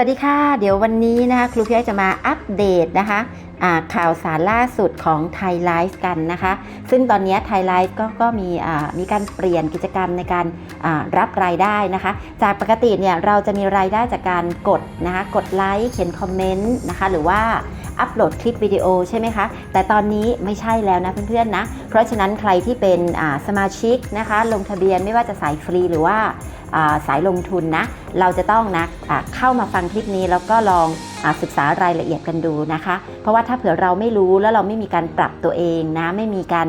สวัสดีค่ะ เดี๋ยววันนี้นะคะครูพี่ไอจะมาอัปเดตนะคะข่าวสารล่าสุดของไทยไลฟ์กันนะคะ ซึ่งตอนนี้ไทยไลฟ์ก็ก็มีมีการเปลี่ยนกิจกรรมในการรับรายได้นะคะ จากปกติเนี่ยเราจะมีรายได้จากการกดนะคะกดไลค์เขียนคอมเมนต์นะคะหรือว่า อัปโหลดคลิปวิดีโอใช่ไหมคะ แต่ตอนนี้ไม่ใช่แล้วนะเพื่อนๆนะ เพราะฉะนั้นใครที่เป็นสมาชิกนะคะ ลงทะเบียนไม่ว่าจะสายฟรีหรือว่าสายลงทุนนะ เราจะต้องนะอ่าเข้ามาฟังคลิปนี้แล้วก็ลองอศึกษารายละเอียดกันดูนะคะ เพราะว่าถ้าเผื่อเราไม่รู้แล้วเราไม่มีการปรับตัวเองนะ ไม่มีการ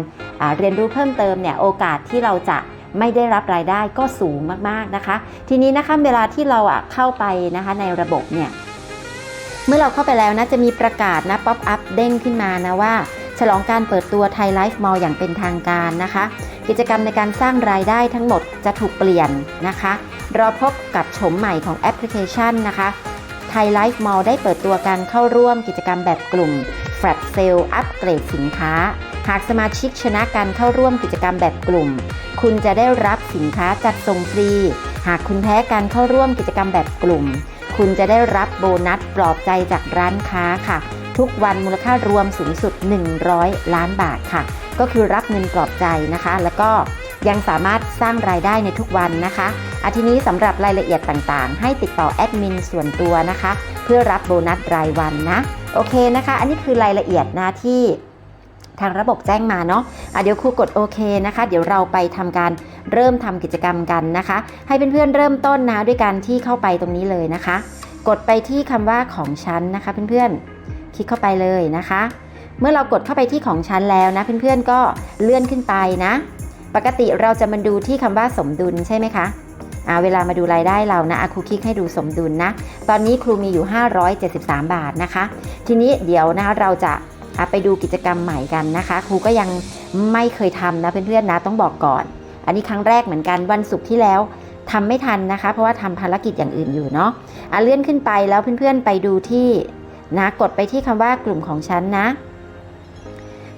เรียนรู้เพิ่มเติมเนี่ยโอกาสที่เราจะไม่ได้รับรายได้ก็สูงมากๆนะคะ ทีนี้นะคะเวลาที่เราเข้าไปนะคะในระบบเนี่ย เมื่อเราเข้าไปแล้วนะจะมีประกาศนะป๊อปอัพเด้งขึ้นมานะว่า ฉลองการเปิดตัวไทยไลฟ์มอลอย่างเป็นทางการนะคะ กิจกรรมในการสร้างรายได้ทั้งหมดจะถูกเปลี่ยนนะคะ รอพบกับโฉมใหม่ของแอปพลิเคชันนะคะไทยไลฟ์มอลได้เปิดตัวการเข้าร่วมกิจกรรมแบบกลุ่มแฟลตเซลอัปเกรดสินค้า หากสมาชิกชนะการเข้าร่วมกิจกรรมแบบกลุ่ม คุณจะได้รับสินค้าจัดส่งฟรี หากคุณแพ้การเข้าร่วมกิจกรรมแบบกลุ่ม คุณจะได้รับโบนัสปลอบใจจากร้านค้าค่ะ ทุกวันมูลค่ารวมสูงสุด 100 ล้านบาทค่ะ ก็คือรับเงินปลอบใจนะคะ แล้วก็ยังสามารถสร้างรายได้ในทุกวันนะคะอาทีนี้สำหรับรายละเอียดต่างๆ ให้ติดต่อแอดมินส่วนตัวนะคะ เพื่อรับโบนัสรายวันนะ โอเคนะคะ อันนี้คือรายละเอียดนะที่ ทางระบบแจ้งมาเนาะะเดี๋ยวครูกดโอเคนะคะ เดี๋ยวเราไปทำการเริ่มทำกิจกรรมกันนะคะ ให้เพื่อนๆเริ่มต้นนะด้วยการที่เข้าไปตรงนี้เลยนะคะ กดไปที่คำว่าของฉันนะคะเพื่อนๆ คลิกเข้าไปเลยนะคะ เมื่อเรากดเข้าไปที่ของฉันแล้วนะเพื่อนๆก็เลื่อนขึ้นไปนะ ปกติเราจะมาดูที่คำว่าสมดุลใช่ไหมคะเวลามาดูรายได้เรานะครูคลิกให้ดูสมดุลนะ ตอนนี้ครูมีอยู่ 573 บาทนะคะ ทีนี้เดี๋ยวนะเราจะ ไปดูกิจกรรมใหม่กันนะคะ ครูก็ยังไม่เคยทำนะเพื่อนๆนะต้องบอกก่อน อันนี้ครั้งแรกเหมือนกันวันศุกร์ที่แล้วทำไม่ทันนะคะ เพราะว่าทำภารกิจอย่างอื่นอยู่เนาะอะเลื่อนขึ้นไปแล้วเพื่อนๆไปดูที่นะกดไปที่คำว่ากลุ่มของฉันนะ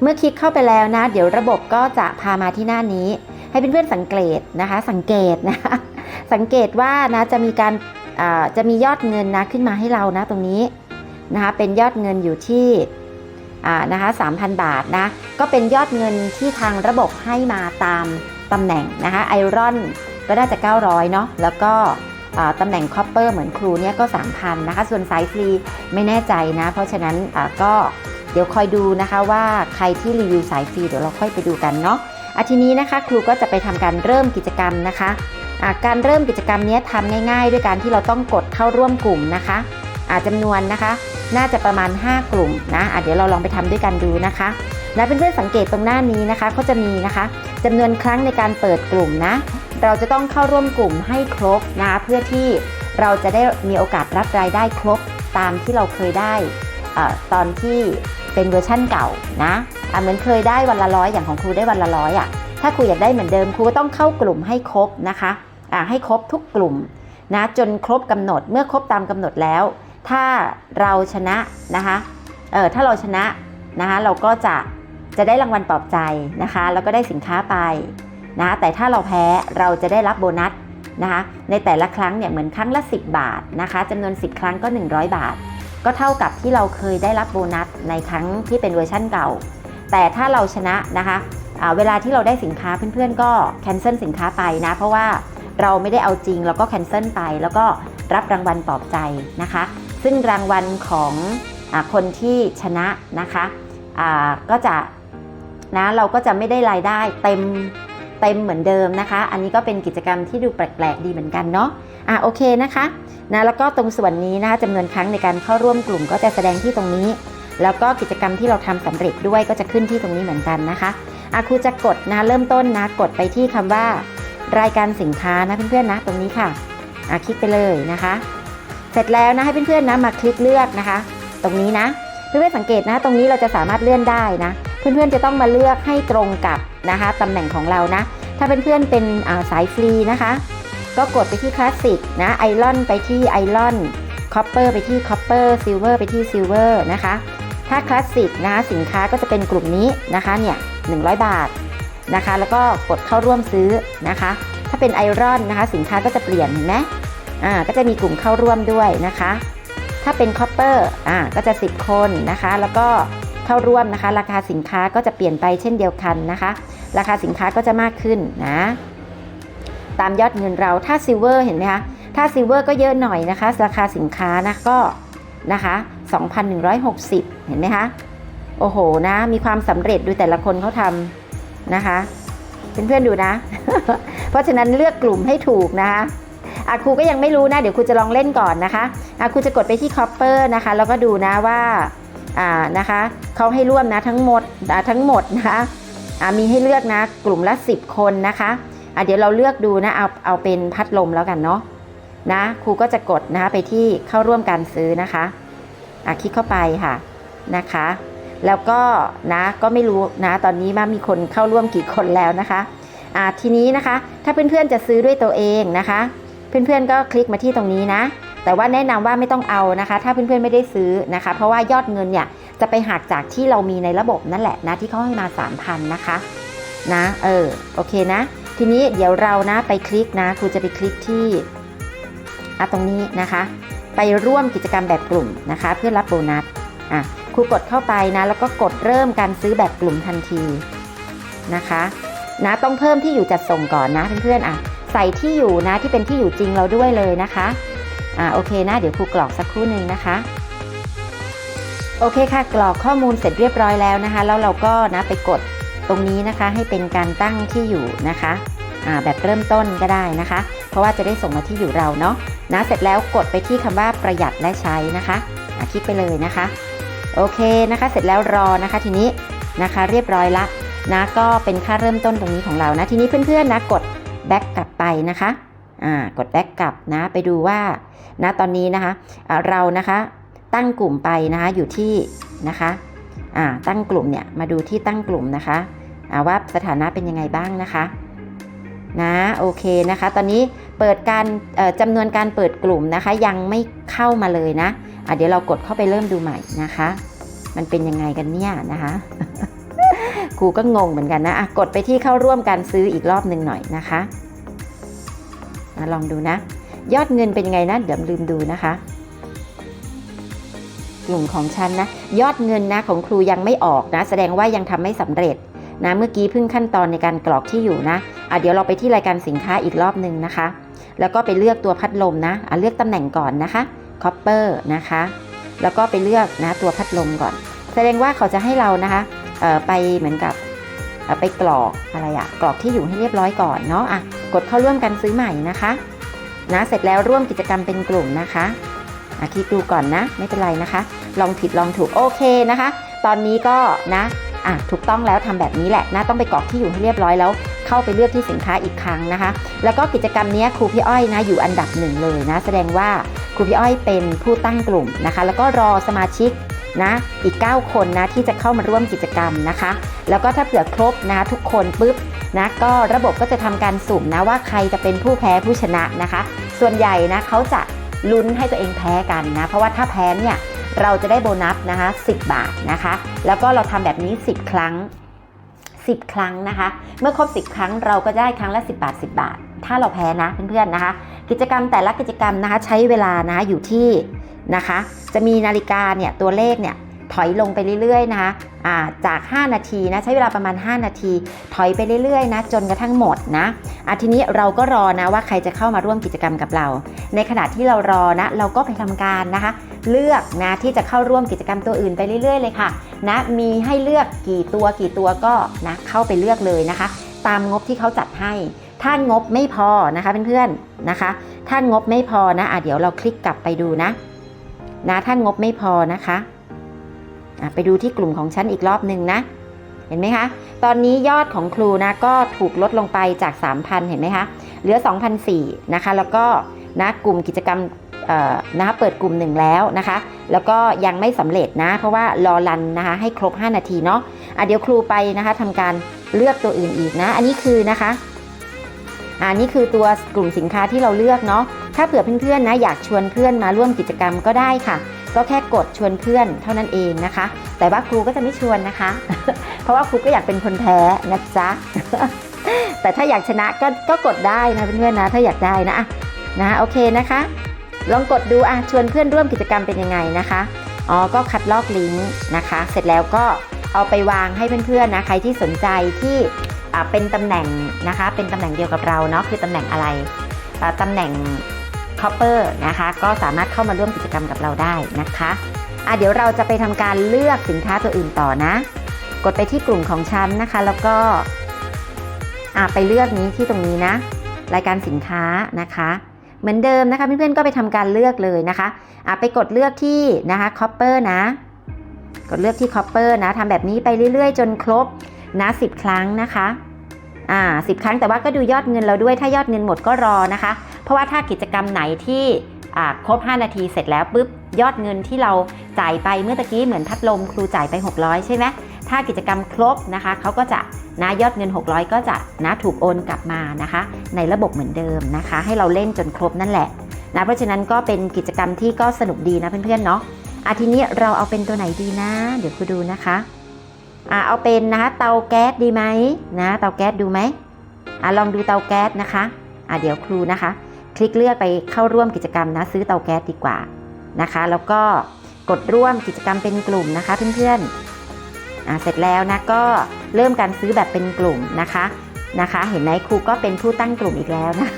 เมื่อคลิกเข้าไปแล้วนะ เดี๋ยวระบบก็จะพามาที่หน้านี้ ให้เพื่อนๆสังเกตนะคะ สังเกตนะคะสังเกตว่านะจะมีการจะมียอดเงินนะขึ้นมาให้เรานะตรงนี้นะคะเป็นยอดเงินอยู่ที่ นะคะ3,000 บาทนะ ก็เป็นยอดเงินที่ทางระบบให้มาตามตำแหน่งนะคะไอรอนก็น่าจะ 900 เนาะแล้วก็ตำแหน่งคอปเปอร์เหมือนครูเนี่ยก็ 3,000นะคะ ส่วนสายฟรีไม่แน่ใจนะ เพราะฉะนั้นก็เดี๋ยวคอยดูนะคะว่าใครที่รีวิวสายฟรีเดี๋ยวเราค่อยไปดูกันเนาะอาทีนี้นะคะครูก็จะไปทำการเริ่มกิจกรรมนะคะะการเริ่มกิจกรรมนี้ทำง่ายๆ ด้วยการที่เราต้องกดเข้าร่วมกลุ่มนะคะะจำนวนนะคะ น่าจะประมาณ 5 กลุ่มนะะเดี๋ยวเราลองไปทำด้วยกันดูนะคะและเพื่อนๆสังเกตตรงหน้านี้นะคะเขาจะมีนะคะจำนวนครั้งในการเปิดกลุ่มนะ เราจะต้องเข้าร่วมกลุ่มให้ครบนะเพื่อที่เราจะได้มีโอกาสรับรายได้ครบตามที่เราเคยได้อตอนที่เป็นเวอร์ชั่นเก่านะะเหมือนเคยได้วันละร้อยอย่างของครูได้วันละร้อยอะถ้าครูอยากได้เหมือนเดิมครูก็ต้องเข้ากลุ่มให้ครบนะคะะให้ครบทุกกลุ่มนะจนครบกำหนดเมื่อครบตามกำหนดแล้ว ถ้าเราชนะนะคะเออถ้าเราชนะนะคะเราก็จะจะได้รางวัลปลอบใจนะคะแล้วก็ได้สินค้าไปนะแต่ถ้าเราแพ้เราจะได้รับโบนัสนะคะในแต่ละครั้งเนี่ยเหมือนครั้งละ 10 บาทนะคะจำนวน 10 ครั้งก็ 100 บาท ก็เท่ากับที่เราเคยได้รับโบนัสในครั้งที่เป็นเวอร์ชั่นเก่า แต่ถ้าเราชนะนะคะเวลาที่เราได้สินค้าเพื่อนๆ ก็แคนเซิลสินค้าไปนะเพราะว่าเราไม่ได้เอาจริงเราก็แคนเซิลไป แล้วก็รับรางวัลปลอบใจนะคะ ซึ่งรางวัลของอคนที่ชนะนะคะก็จะนะเราก็จะไม่ได้รายได้เต็มเต็มเหมือนเดิมนะคะ อันนี้ก็เป็นกิจกรรมที่ดูแปลกๆดีเหมือนกันเนาะอะโอเคนะคะนะแล้วก็ตรงส่วนนี้นะคะจำนวนครั้งในการเข้าร่วมกลุ่มก็จะแสดงที่ตรงนี้ แล้วก็กิจกรรมที่เราทำสำเร็จด้วยก็จะขึ้นที่ตรงนี้เหมือนกันนะคะอาครูจะกดนะเริ่มต้นนะกดไปที่คำว่า รายการสินค้านะเพื่อนๆนะตรงนี้ค่ะอะคลิกไปเลยนะคะ เสร็จแล้วนะให้เพื่อนๆนะมาคลิกเลือกนะคะ ตรงนี้นะ เพื่อนๆสังเกตนะ ตรงนี้เราจะสามารถเลื่อนได้นะ เพื่อนๆจะต้องมาเลือกให้ตรงกับนะคะตำแหน่งของเรานะ ถ้าเพื่อนๆเป็นสายฟรีนะคะ ก็กดไปที่คลาสสิกนะไอรอนไปที่ไอรอนคอปเปอร์ไปที่คอปเปอร์ซิลเวอร์ไปที่ซิลเวอร์นะคะ ถ้าคลาสสิกนะคะสินค้าก็จะเป็นกลุ่มนี้นะคะเนี่ย100 บาทนะคะ แล้วก็กดเข้าร่วมซื้อนะคะ ถ้าเป็นไอรอนนะคะ สินค้าก็จะเปลี่ยนเห็นไหม อ่าก็จะมีกลุ่มเข้าร่วมด้วยนะคะ ถ้าเป็นคอปเปอร์อ่าก็จะ 10 คนนะคะ แล้วก็เข้าร่วมนะคะ ราคาสินค้าก็จะเปลี่ยนไปเช่นเดียวกันนะคะ ราคาสินค้าก็จะมากขึ้นนะตามยอดเงินเราถ้าซิลเวอร์เห็นไหมคะถ้าซิลเวอร์ก็เยอะหน่อยนะคะ ราคาสินค้านะก็นะคะ2,160 เห็นไหมคะโอ้โหนะมีความสำเร็จดูแต่ละคนเขาทำนะคะเพื่อนๆดูนะ เพราะฉะนั้นเลือกกลุ่มให้ถูกนะคะ อะครูก็ยังไม่รู้นะ เดี๋ยวครูจะลองเล่นก่อนนะคะอะครูจะกดไปที่คอปเปอร์นะคะ แล้วก็ดูนะว่าอ่านะคะเขาให้ร่วมนะทั้งหมดอาทั้งหมดนะคะอ่ามีให้เลือกนะ กลุ่มละ 10 คนนะคะอะเดี๋ยวเราเลือกดูนะเอาเอาเป็นพัดลมแล้วกันเนาะนะครูก็จะกดนะคะไปที่เข้าร่วมการซื้อนะคะอะคลิกเข้าไปค่ะนะคะ แล้วก็นะก็ไม่รู้นะตอนนี้มามีคนเข้าร่วมกี่คนแล้วนะคะอ่าทีนี้นะคะ ถ้าเพื่อนๆจะซื้อด้วยตัวเองนะคะ เพื่อนๆก็คลิกมาที่ตรงนี้นะ แต่ว่าแนะนำว่าไม่ต้องเอานะคะ ถ้าเพื่อนๆไม่ได้ซื้อนะคะ เพราะว่ายอดเงินเนี่ยจะไปหักจากที่เรามีในระบบนั่นแหละนะที่เขาให้มา 3,000 นะคะนะเออโอเคนะ ทีนี้เดี๋ยวเรานะไปคลิกนะครูจะไปคลิกที่อะตรงนี้นะคะ ไปร่วมกิจกรรมแบบกลุ่มนะคะ เพื่อรับโบนัสอะครูกดเข้าไปนะแล้วก็กดเริ่มการซื้อแบบกลุ่มทันทีนะคะนะต้องเพิ่มที่อยู่จัดส่งก่อนนะเพื่อนๆอะ ใส่ที่อยู่นะที่เป็นที่อยู่จริงเราด้วยเลยนะคะอ่าโอเคนะเดี๋ยวครูกรอกสักครู่หนึ่งนะคะโอเคค่ะกรอกข้อมูลเสร็จเรียบร้อยแล้วนะคะ แล้วเราก็นะไปกดตรงนี้นะคะให้เป็นการตั้งที่อยู่นะคะอ่าแบบเริ่มต้นก็ได้นะคะ เพราะว่าจะได้ส่งมาที่อยู่เราเนาะนะเสร็จแล้วกดไปที่คำว่าประหยัดและใช้นะคะคลิกไปเลยนะคะโอเคนะคะ เสร็จแล้วรอนะคะทีนี้นะคะเรียบร้อยละนะก็เป็นค่าเริ่มต้นตรงนี้ของเรานะทีนี้เพื่อนๆนะกดแบ็กกลับ ไปนะคะกดแบ็กกลับนะไปดูว่านะตอนนี้นะคะเรานะคะตั้งกลุ่มไปนะคะอยู่ที่นะคะตั้งกลุ่มเนี่ยมาดูที่ตั้งกลุ่มนะคะว่าสถานะเป็นยังไงบ้างนะคะนะโอเคนะคะ ตอนนี้เปิดการจำนวนการเปิดกลุ่มนะคะ ยังไม่เข้ามาเลยนะอ่าเดี๋ยวเรากดเข้าไปเริ่มดูใหม่นะคะ มันเป็นยังไงกันเนี่ยนะคะครูก็งงเหมือนกันนะะกดไปที่เข้าร่วมการซื้ออีกรอบหนึ่งหน่อยนะคะ ลองดูนะ ยอดเงินเป็นยังไงนะ เดี๋ยวลืมดูนะคะ กลุ่มของฉันนะ ยอดเงินนะของครูยังไม่ออกนะ แสดงว่ายังทำไม่สำเร็จนะเมื่อกี้เพิ่งขั้นตอนในการกรอกที่อยู่นะอะเดี๋ยวเราไปที่รายการสินค้าอีกรอบหนึ่งนะคะ แล้วก็ไปเลือกตัวพัดลมนะอะเลือกตำแหน่งก่อนนะคะคอปเปอร์นะคะ แล้วก็ไปเลือกนะตัวพัดลมก่อน แสดงว่าเขาจะให้เรานะคะไปเหมือนกับ ไปกรอกอะไรอะกรอกที่อยู่ให้เรียบร้อยก่อนเนาะอะกดเข้าร่วมกันซื้อใหม่นะคะนะเสร็จแล้วร่วมกิจกรรมเป็นกลุ่มนะคะอะคลิกดูก่อนนะ ไม่เป็นไรนะคะ ลองผิดลองถูกโอเคนะคะ ตอนนี้ก็นะอะถูกต้องแล้วทำแบบนี้แหละนะต้องไปกรอกที่อยู่ให้เรียบร้อยแล้ว เข้าไปเลือกที่สินค้าอีกครั้งนะคะ แล้วก็กิจกรรมนี้ครูพี่อ้อยนะอยู่อันดับหนึ่งเลยนะ แสดงว่าครูพี่อ้อยเป็นผู้ตั้งกลุ่มนะคะ แล้วก็รอสมาชิก นะอีก 9 คนนะที่จะเข้ามาร่วมกิจกรรมนะคะ แล้วก็ถ้าเผื่อครบนะทุกคนปุ๊บนะก็ระบบก็จะทำการสุ่มนะว่าใครจะเป็นผู้แพ้ผู้ชนะนะคะ ส่วนใหญ่นะเขาจะลุ้นให้ตัวเองแพ้กันนะ เพราะว่าถ้าแพ้เนี่ยเราจะได้โบนัสนะคะ 10 บาทนะคะ แล้วก็เราทำแบบนี้ 10 ครั้ง 10 ครั้งนะคะ เมื่อครบ 10 ครั้งเราก็ได้ครั้งละ 10 บาท 10 บาท ถ้าเราแพ้นะเพื่อนๆนะคะ กิจกรรมแต่ละกิจกรรมนะคะใช้เวลานะะอยู่ที่ นะคะ จะมีนาฬิกาเนี่ยตัวเลขเนี่ยถอยลงไปเรื่อยๆนะคะอ่าจาก 5 นาทีนะใช้เวลาประมาณ 5 นาที ถอยไปเรื่อยๆนะจนกระทั่งหมดนะะทีนี้เราก็รอนะว่าใครจะเข้ามาร่วมกิจกรรมกับเรา ในขณะที่เรารอนะเราก็ไปทำการนะคะ เลือกนะที่จะเข้าร่วมกิจกรรมตัวอื่นไปเรื่อยๆเลยค่ะนะมีให้เลือกกี่ตัวกี่ตัวก็นะเข้าไปเลือกเลยนะคะ ตามงบที่เขาจัดให้ถ้างบไม่พอนะคะเพื่อนๆนะคะ ถ้างบไม่พอนะอะเดี๋ยวเราคลิกกลับไปดูนะ นะถ้านงบไม่พอนะคะอะไปดูที่กลุ่มของฉันอีกรอบหนึ่งนะ เห็นไหมคะ ตอนนี้ยอดของครูนะก็ถูกลดลงไปจาก 3,000 เห็นไหมคะ เหลือ 2,004นะคะ แล้วก็นะกลุ่มกิจกรรมนะคะเปิดกลุ่มหนึ่งแล้วนะคะ แล้วก็ยังไม่สำเร็จนะ เพราะว่ารอรันนะคะให้ครบ 5 นาทีเนาะอะเดี๋ยวครูไปนะคะทำการเลือกตัวอื่นอีกนะ อันนี้คือนะคะอันนี้คือตัวกลุ่มสินค้าที่เราเลือกเนาะ ถ้าเผื่อเพื่อนๆนะอยากชวนเพื่อนมาร่วมกิจกรรมก็ได้ค่ะ ก็แค่กดชวนเพื่อนเท่านั้นเองนะคะ แต่ว่าครูก็จะไม่ชวนนะคะ เพราะว่าครูก็อยากเป็นคนแพ้นะจ๊ะแต่ถ้าอยากชนะก็ก็กดได้นะเพื่อนๆนะ ถ้าอยากได้นะนะโอเคนะคะ ลองกดดูอะชวนเพื่อนร่วมกิจกรรมเป็นยังไงนะคะอ๋อก็คัดลอกลิงก์นะคะ เสร็จแล้วก็เอาไปวางให้เพื่อนๆนะใครที่สนใจที่เป็นตำแหน่งนะคะ เป็นตำแหน่งเดียวกับเราเนาะคือตำแหน่งอะไรตำแหน่ง copper นะคะ ก็สามารถเข้ามาร่วมกิจกรรมกับเราได้นะคะอะเดี๋ยวเราจะไปทำการเลือกสินค้าตัวอื่นต่อนะ กดไปที่กลุ่มของฉันนะคะ แล้วก็อะไปเลือกนี้ที่ตรงนี้นะ รายการสินค้านะคะ เหมือนเดิมนะคะเพื่อนๆก็ไปทำการเลือกเลยนะคะอะไปกดเลือกที่นะคะ copper นะ กดเลือกที่ copper นะทำแบบนี้ไปเรื่อยๆ จนครบนะ10 ครั้งนะคะ อ่า10ครั้งแต่ว่าก็ดูยอดเงินเราด้วยถ้ายอดเงินหมดก็รอนะคะ เพราะว่าถ้ากิจกรรมไหนที่ครบ 5 นาทีเสร็จแล้วปุ๊บยอดเงินที่เราจ่ายไปเมื่อตะกี้เหมือนพัดลมครูจ่ายไป 600 ใช่ไหมถ้ากิจกรรมครบนะคะเขาก็จะนะยอดเงิน 600 ก็จะนะถูกโอนกลับมานะคะ ในระบบเหมือนเดิมนะคะ ให้เราเล่นจนครบนั่นแหละนะเพราะฉะนั้นก็เป็นกิจกรรมที่ก็สนุกดีนะเพื่อนๆเนาะอาทีนี้เราเอาเป็นตัวไหนดีนะ เดี๋ยวครูดูนะคะ อ่าเอาเป็นนะคะเตาแก๊สดีไหมนะเตาแก๊สดูไหมอ่าลองดูเตาแก๊สนะคะอ่าเดี๋ยวครูนะคะ คลิกเลือกไปเข้าร่วมกิจกรรมนะซื้อเตาแก๊สดีกว่านะคะ แล้วก็กดร่วมกิจกรรมเป็นกลุ่มนะคะเพื่อนๆอ่าเสร็จแล้วนะก็เริ่มการซื้อแบบเป็นกลุ่มนะคะนะคะ เห็นไหมครูก็เป็นผู้ตั้งกลุ่มอีกแล้วนะ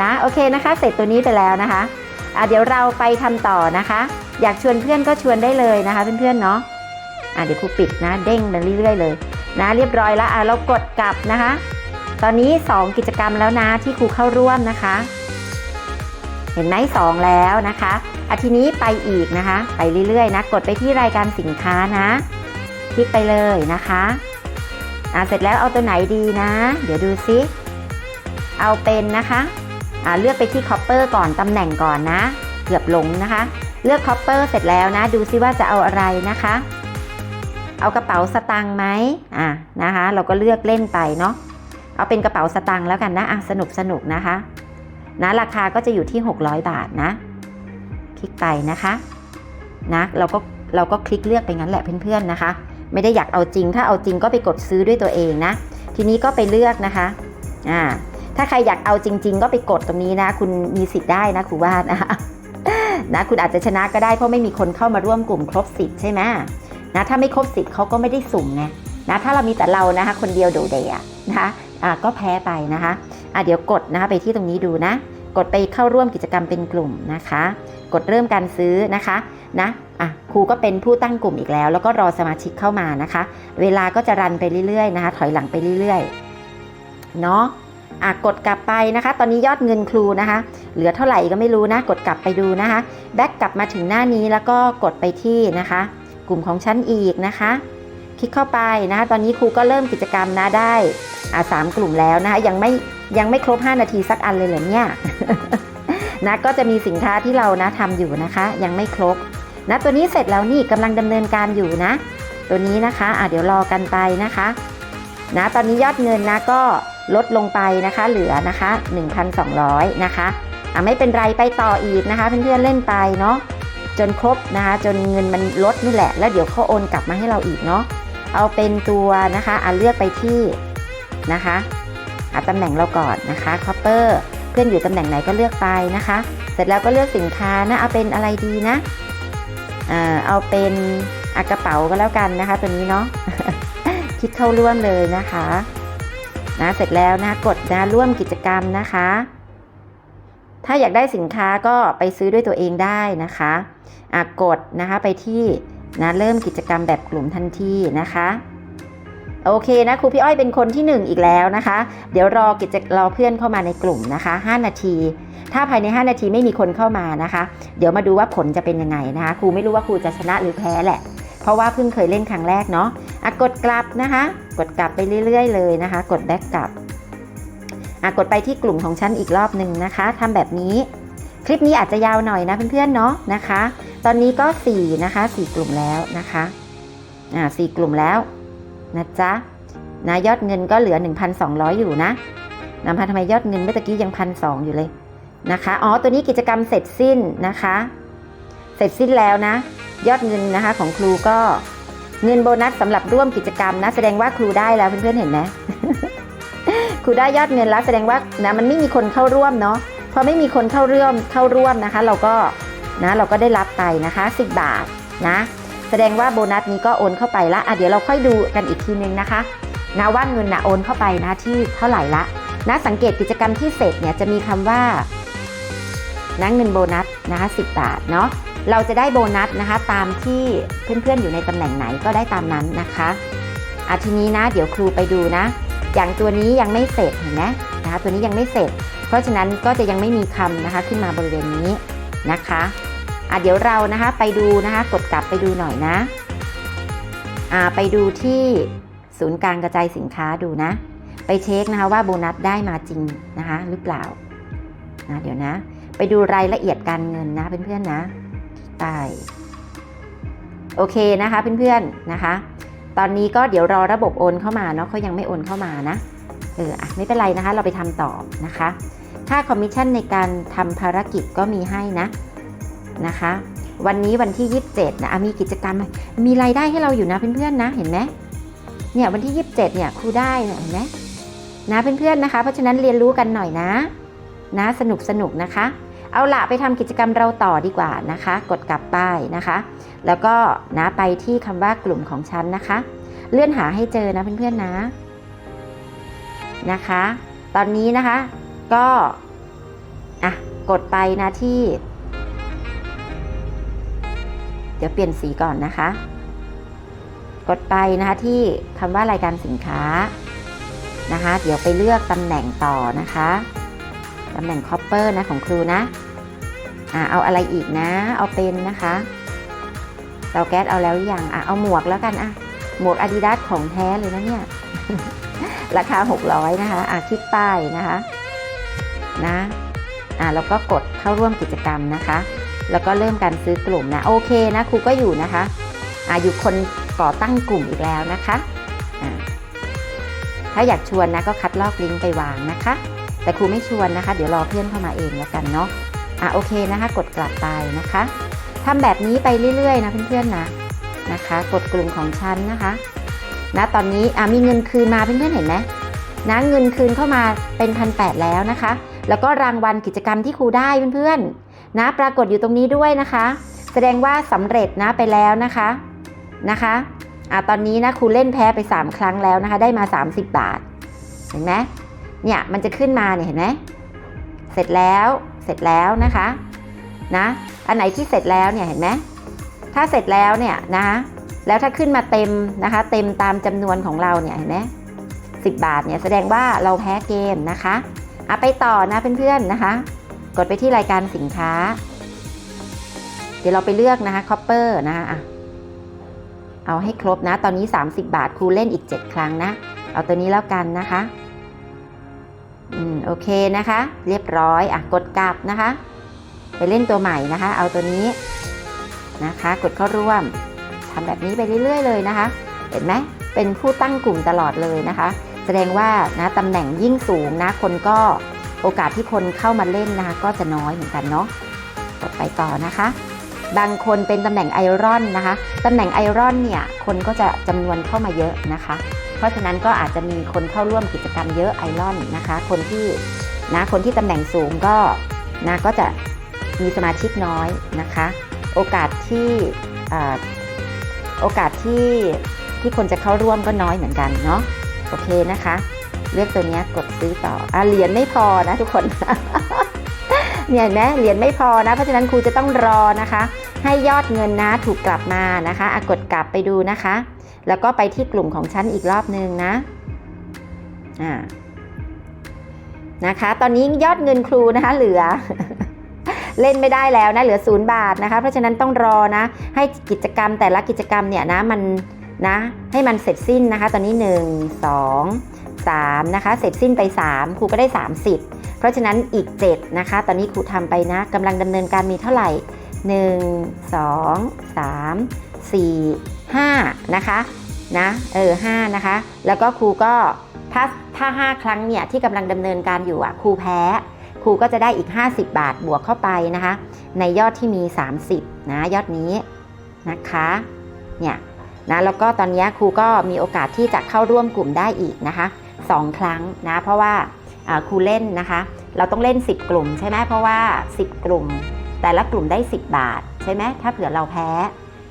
นะโอเคนะคะ เสร็จตัวนี้ไปแล้วนะคะอะเดี๋ยวเราไปทำต่อนะคะ อยากชวนเพื่อนก็ชวนได้เลยนะคะเพื่อนๆเนาะ อะเดี๋ยวครูปิดนะเด้งไปเรื่อยๆเลยนะเรียบร้อยแล้วอะเรากดกลับนะคะ ตอนนี้ 2 กิจกรรมแล้วนะที่ครูเข้าร่วมนะคะ เห็นไหมสองแล้วนะคะอาทีนี้ไปอีกนะคะ ไปเรื่อยๆนะ กดไปที่รายการสินค้านะ คลิกไปเลยนะคะอ่าเสร็จแล้วเอาตัวไหนดีนะ เดี๋ยวดูซิ เอาเป็นนะคะอ่าเลือกไปที่ copper ก่อนตำแหน่งก่อนนะ เกือบหลงนะคะ เลือก copper เสร็จแล้วนะ ดูซิว่าจะเอาอะไรนะคะ เอากระเป๋าสตางค์ไหมอะนะคะ เราก็เลือกเล่นไปเนาะเอาเป็นกระเป๋าสตางค์แล้วกันนะอะสนุกสนุกนะคะนะราคาก็จะอยู่ที่ 600 บาทนะ คลิกไปนะคะนะเราก็เราก็คลิกเลือกไปงั้นแหละเพื่อนๆนะคะ ไม่ได้อยากเอาจริง ถ้าเอาจริงก็ไปกดซื้อด้วยตัวเองนะ ทีนี้ก็ไปเลือกนะคะอ่าถ้าใครอยากเอาจริง ๆ ก็ไปกดตรงนี้นะ คุณมีสิทธิ์ได้นะครูว่านะนะคุณอาจจะชนะก็ได้เพราะไม่มีคนเข้ามาร่วมกลุ่มครบสิบใช่ไหม นะถ้าไม่ครบสิบเขาก็ไม่ได้สุ่มไงนะถ้าเรามีแต่เรานะคะคนเดียวโดดเดี่ยนะคะอ่าก็แพ้ไปนะคะอ่าเดี๋ยวกดนะคะไปที่ตรงนี้ดูนะ กดไปเข้าร่วมกิจกรรมเป็นกลุ่มนะคะ กดเริ่มการซื้อนะคะนะอะครูก็เป็นผู้ตั้งกลุ่มอีกแล้ว แล้วก็รอสมาชิกเข้ามานะคะ เวลาก็จะรันไปเรื่อยๆนะคะ ถอยหลังไปเรื่อยๆเนาะอะกดกลับไปนะคะ ตอนนี้ยอดเงินครูนะคะ เหลือเท่าไหร่ก็ไม่รู้นะ กดกลับไปดูนะคะ แบ็กกลับมาถึงหน้านี้แล้วก็กดไปที่นะคะ กลุ่มของฉันอีกนะคะ คลิกเข้าไปนะคะ ตอนนี้ครูก็เริ่มกิจกรรมนะได้อ่าสามกลุ่มแล้วนะคะ ยังไม่ยังไม่ครบ 5 นาทีสักอันเลยเหรอเนี่ยนะก็จะมีสินค้าที่เรานะทำอยู่นะคะ ยังไม่ครบนะตัวนี้เสร็จแล้วนี่กำลังดำเนินการอยู่นะ ตัวนี้นะคะอะเดี๋ยวรอกันไปนะคะ นะตอนนี้ยอดเงินนะก็ลดลงไปนะคะ เหลือนะคะ 1,200 นะคะอะไม่เป็นไรไปต่ออีกนะคะ เพื่อนๆเล่นไปเนาะ จนครบนะคะ จนเงินมันลดนี่แหละ แล้วเดี๋ยวเขาโอนกลับมาให้เราอีกเนาะเอาเป็นตัวนะคะอะเลือกไปที่นะคะอะตำแหน่งเราก่อนนะคะคอปเปอร์เพื่อนอยู่ตำแหน่งไหนก็เลือกไปนะคะ เสร็จแล้วก็เลือกสินค้านะเอาเป็นอะไรดีนะอ่าเอาเป็นอากระเป๋าก็แล้วกันนะคะ ตัวนี้เนาะคลิกเข้าร่วมเลยนะคะนะเสร็จแล้วนะกดนะร่วมกิจกรรมนะคะ ถ้าอยากได้สินค้าก็ไปซื้อด้วยตัวเองได้นะคะอะกดนะคะไปที่นะเริ่มกิจกรรมแบบกลุ่มทันทีนะคะโอเคนะครูพี่อ้อยเป็นคนที่ 1 อีกแล้วนะคะ เดี๋ยวรอกิจรอเพื่อนเข้ามาในกลุ่มนะคะ 5 นาที ถ้าภายใน 5 นาทีไม่มีคนเข้ามานะคะ เดี๋ยวมาดูว่าผลจะเป็นยังไงนะคะครูไม่รู้ว่าครูจะชนะหรือแพ้แหละ เพราะว่าเพิ่งเคยเล่นครั้งแรกเนาะอะกดกลับนะคะ กดกลับไปเรื่อยๆเลยนะคะ กดแบ็กกลับ กดไปที่กลุ่มของฉันอีกรอบหนึ่งนะคะทำแบบนี้ คลิปนี้อาจจะยาวหน่อยนะเพื่อนๆเนาะนะคะ ตอนนี้ก็4นะคะ4 กลุ่มแล้วนะคะอ่า4กลุ่มแล้วนะจ๊ะนะยอดเงินก็เหลือ 1,200 อยู่นะนำพันทำไมยอดเงินเมื่อกี้ยังพันสอยู่เลยนะคะอ๋อตัวนี้กิจกรรมเสร็จสิ้นนะคะ เสร็จสิ้นแล้วนะ ยอดเงินนะคะของครูก็เงินโบนัสสำหรับร่วมกิจกรรมนะ แสดงว่าครูได้แล้วเพื่อนๆเห็นไหม ครูได้ยอดเงินแล้วแสดงว่านะมันไม่มีคนเข้าร่วมเนาะพอไม่มีคนเข้าร่วมเข้าร่วมนะคะ เราก็นะเราก็ได้รับไปนะคะ 10 บาทนะแสดงว่าโบนัสนี้ก็โอนเข้าไปละอะเดี๋ยวเราค่อยดูกันอีกทีนึงนะคะนะว่าเงินนะโอนเข้าไปนะที่เท่าไหร่ละนะสังเกตกิจกรรมที่เสร็จเนี่ยจะมีคำว่านะเงินโบนัสนะคะ10บาทเนาะเราจะได้โบนัสนะคะตามที่เพื่อนๆอยู่ในตำแหน่งไหนก็ได้ตามนั้นนะคะอะทีนี้นะ เดี๋ยวครูไปดูนะ อย่างตัวนี้ยังไม่เสร็จเห็นไหมนะคะตัวนี้ยังไม่เสร็จ เพราะฉะนั้นก็จะยังไม่มีคำนะคะขึ้นมาบริเวณนี้นะคะอะเดี๋ยวเรานะคะไปดูนะคะกดกลับไปดูหน่อยนะอ่าไปดูที่ศูนย์การกระจายสินค้าดูนะ ไปเช็คนะคะว่าโบนัสได้มาจริงนะคะหรือเปล่านะเดี๋ยวนะ ไปดูรายละเอียดการเงินนะเพื่อนๆนะไปโอเคนะคะเพื่อนๆนะคะ ตอนนี้ก็เดี๋ยวรอระบบโอนเข้ามาเนาะเขายังไม่โอนเข้ามานะ เอออะไม่เป็นไรนะคะ เราไปทำต่อนะคะ ค่าคอมมิชชั่นในการทำภารกิจก็มีให้นะนะคะ วันนี้วันที่ 27นะอะมีกิจกรรม มีรายได้ให้เราอยู่นะเพื่อนๆนะ เห็นไหมเนี่ยวันที่ 27 เนี่ยครูได้เห็นไหมนะเพื่อนๆนะคะ เพราะฉะนั้นเรียนรู้กันหน่อยนะ นะสนุกสนุกนะคะ เอาละไปทำกิจกรรมเราต่อดีกว่านะคะ กดกลับป้ายนะคะ แล้วก็นะไปที่คำว่ากลุ่มของฉันนะคะ เลื่อนหาให้เจอนะเพื่อนๆนะนะคะ ตอนนี้นะคะก็อะกดไปนะที่ เดี๋ยวเปลี่ยนสีก่อนนะคะ กดไปนะคะที่คำว่ารายการสินค้านะคะ เดี๋ยวไปเลือกตำแหน่งต่อนะคะ ตำแหน่งคอปเปอร์นะของครูนะอ่าเอาอะไรอีกนะ เอาเป็นนะคะเตาแก๊สเอาแล้วหรือยังอะเอาหมวกแล้วกันอะหมวก Adidas ของแท้เลยนะเนี่ยราคา 600 นะคะอะคลิกป้ายนะคะนะอะแล้วก็กดเข้าร่วมกิจกรรมนะคะ แล้วก็เริ่มการซื้อกลุ่มนะโอเคนะครูก็อยู่นะคะอะอยู่คนก่อตั้งกลุ่มอีกแล้วนะคะอะถ้าอยากชวนนะก็คัดลอกลิงก์ไปวางนะคะ แต่ครูไม่ชวนนะคะ เดี๋ยวรอเพื่อนเข้ามาเองแล้วกันเนาะอะโอเคนะคะ กดกลับไปนะคะทำแบบนี้ไปเรื่อยๆนะเพื่อนๆนะนะคะ กดกลุ่มของฉันนะคะนะตอนนี้อะมีเงินคืนมาเพื่อนๆเห็นไหมนะเงินคืนเข้ามาเป็นพันแแล้วนะคะ แล้วก็รางวัลกิจกรรมที่ครูได้เพื่อนๆนะปรากฏอยู่ตรงนี้ด้วยนะคะ แสดงว่าสำเร็จนะไปแล้วนะคะนะคะอะตอนนี้นะครูเล่นแพ้ไป 3 ครั้งแล้วนะคะ ได้มา 30 บาท เห็นไหม เนี่ยมันจะขึ้นมาเนี่ยเห็นไหมเสร็จแล้วเสร็จแล้วนะคะนะอันไหนที่เสร็จแล้วเนี่ยเห็นไหมถ้าเสร็จแล้วเนี่ยนะคะแล้วถ้าขึ้นมาเต็มนะคะ เต็มตามจำนวนของเราเนี่ยเห็นไหมสิบาทเนี่ยแสดงว่าเราแพ้เกมนะคะอะไปต่อนะเพื่อนๆนะคะ กดไปที่รายการสินค้า เดี๋ยวเราไปเลือกนะคะคอปเปอร์นะคะอะเอาให้ครบนะ ตอนนี้ 30 บาทครูเล่นอีก 7 ครั้งนะ เอาตัวนี้แล้วกันนะคะ อืมโอเคนะคะ เรียบร้อยอะกดกลับนะคะ ไปเล่นตัวใหม่นะคะ เอาตัวนี้นะคะ กดเข้าร่วมทำแบบนี้ไปเรื่อยๆ เลยนะคะ เห็นไหมเป็นผู้ตั้งกลุ่มตลอดเลยนะคะ แสดงว่านะตำแหน่งยิ่งสูงนะคนก็โอกาสที่คนเข้ามาเล่นนะคะ ก็จะน้อยเหมือนกันเนาะกดไปต่อนะคะ บางคนเป็นตำแหน่งไอรอนนะคะตำแหน่งไอรอนเนี่ยคนก็จะจำนวนเข้ามาเยอะนะคะ เพราะฉะนั้นก็อาจจะมีคนเข้าร่วมกิจกรรมเยอะไอรอนนะคะ คนที่นะคนที่ตำแหน่งสูงก็นะก็จะมีสมาชิกน้อยนะคะ โอกาสที่โอกาสที่ที่คนจะเข้าร่วมก็น้อยเหมือนกันเนาะโอเคนะคะ เลือกตัวนี้กดซื้อต่ออะเหรียญไม่พอนะทุกคนเนี่ยเห็นไหมเหรียญไม่พอนะ เพราะฉะนั้นครูจะต้องรอนะคะ ให้ยอดเงินนะถูกกลับมานะคะะกดกลับไปดูนะคะ แล้วก็ไปที่กลุ่มของฉันอีกรอบนึงนะอ่านะคะ ตอนนี้ยอดเงินครูนะคะเหลือ เล่นไม่ได้แล้วนะเหลือศูนย์บาทนะคะ เพราะฉะนั้นต้องรอนะ ให้กิจกรรมแต่ละกิจกรรมเนี่ยนะมันนะให้มันเสร็จสิ้นนะคะ ตอนนี้ 1 2 3นะคะเสร็จสิ้นไป 3 ครูก็ได้ 30 เพราะฉะนั้นอีก 7 นะคะ ตอนนี้ครูทำไปนะกำลังดำเนินการมีเท่าไหร่ 1 2 3 4 5 นะคะนะเออ5นะคะ แล้วก็ครูก็ถ้าถ้า5ครั้งเนี่ยที่กำลังดำเนินการอยู่อะครูแพ้ ครูก็จะได้อีก 50 บาทบวกเข้าไปนะคะ ในยอดที่มี 30นะยอดนี้นะคะเนี่ยนะแล้วก็ตอนนี้ครูก็มีโอกาสที่จะเข้าร่วมกลุ่มได้อีกนะคะ 2 ครั้งนะเพราะว่าอ่าครูเล่นนะคะ เราต้องเล่น 10 กลุ่มใช่ไหมเพราะว่า 10 กลุ่ม แต่ละกลุ่มได้ 10 บาทใช่ไหมถ้าเผื่อเราแพ้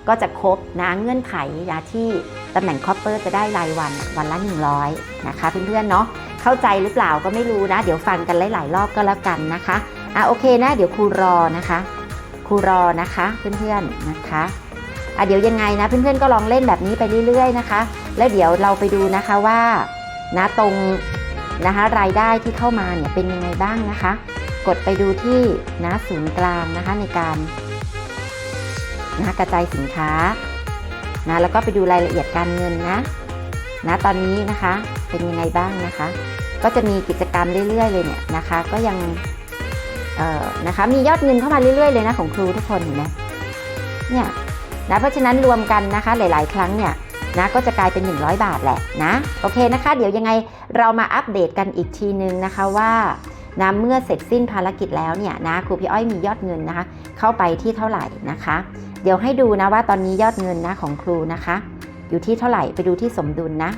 ก็จะครบนะเงื่อนไขนะที่ตำแหน่งคอปเปอร์จะได้รายวันวันละ 100 นะคะเพื่อนๆเนาะเข้าใจหรือเปล่าก็ไม่รู้นะ เดี๋ยวฟังกันหลายๆรอบก็แล้วกันนะคะอะโอเคนะเดี๋ยวครูรอนะคะครูรอนะคะเพื่อนๆนะคะอะเดี๋ยวยังไงนะเพื่อนๆก็ลองเล่นแบบนี้ไปเรื่อยๆนะคะ แล้วเดี๋ยวเราไปดูนะคะว่านะตรงนะคะรายได้ที่เข้ามาเนี่ยเป็นยังไงบ้างนะคะ กดไปดูที่นะศูนย์กลางนะคะในการ นะกระจายสินค้านะแล้วก็ไปดูรายละเอียดการเงินนะนะตอนนี้นะคะเป็นยังไงบ้างนะคะ ก็จะมีกิจกรรมเรื่อยๆ เลยเนี่ยนะคะ ก็ยังเอ่อนะคะมียอดเงินเข้ามาเรื่อยๆ เลยนะของครูทุกคนเห็นไหมเนี่ยนะเพราะฉะนั้นรวมกันนะคะหลาย ๆ ครั้งเนี่ยนะก็จะกลายเป็น 100 บาทแหละนะโอเคนะคะ เดี๋ยวยังไงเรามาอัปเดตกันอีกทีนึงนะคะว่านะเมื่อเสร็จสิ้นภารกิจแล้วเนี่ยนะครูพี่อ้อยมียอดเงินนะคะ เข้าไปที่เท่าไหร่นะคะเดี๋ยวให้ดูนะว่าตอนนี้ยอดเงินนะของครูนะคะ อยู่ที่เท่าไหร่ไปดูที่สมดุลนะ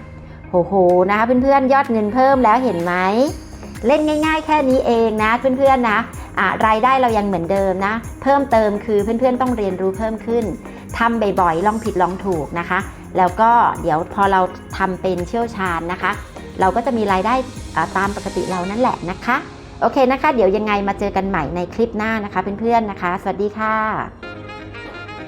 โหโหนะคะเพื่อนๆยอดเงินเพิ่มแล้วเห็นไหมเล่นง่าย ๆ แค่นี้เองนะเพื่อนๆนะอะรายได้เรายังเหมือนเดิมนะ เพิ่มเติมคือเพื่อนๆต้องเรียนรู้เพิ่มขึ้นทำบ่อยๆลองผิดลองถูกนะคะ แล้วก็เดี๋ยวพอเราทำเป็นเชี่ยวชาญนะคะ เราก็จะมีรายได้ตามปกติเรานั่นแหละนะคะ โอเคนะคะ เดี๋ยวยังไงมาเจอกันใหม่ในคลิปหน้านะคะเพื่อนๆนะคะ สวัสดีค่ะ